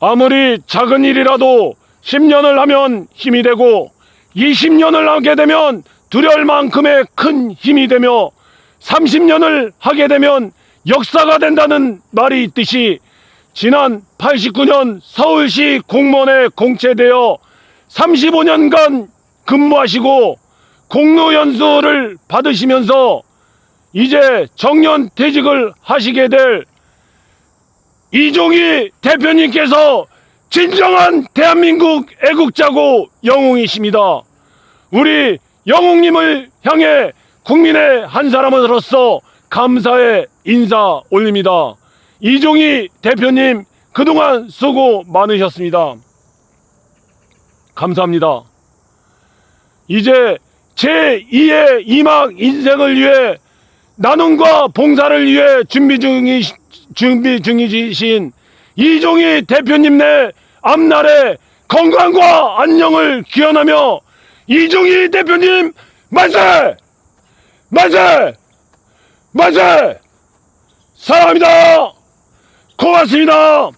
아무리 작은 일이라도 10년을 하면 힘이 되고 20년을 하게 되면 두려울 만큼의 큰 힘이 되며 30년을 하게 되면 역사가 된다는 말이 있듯이 지난 89년 서울시 공무원에 공채되어 35년간 근무하시고 공로 연수를 받으시면서 이제 정년 퇴직을 하시게 될 이종희 대표님께서 진정한 대한민국 애국자고 영웅이십니다. 우리 영웅님을 향해 국민의 한 사람으로서 감사의 인사 올립니다. 이종희 대표님 그동안 수고 많으셨습니다. 감사합니다. 이제 제2의 이막 인생을 위해 나눔과 봉사를 위해 준비 중이 준비 중이신 이종희 대표님 내 앞날에 건강과 안녕을 기원하며 이종희 대표님 만세! 만세! 만세! 사랑합니다. 고맙습니다.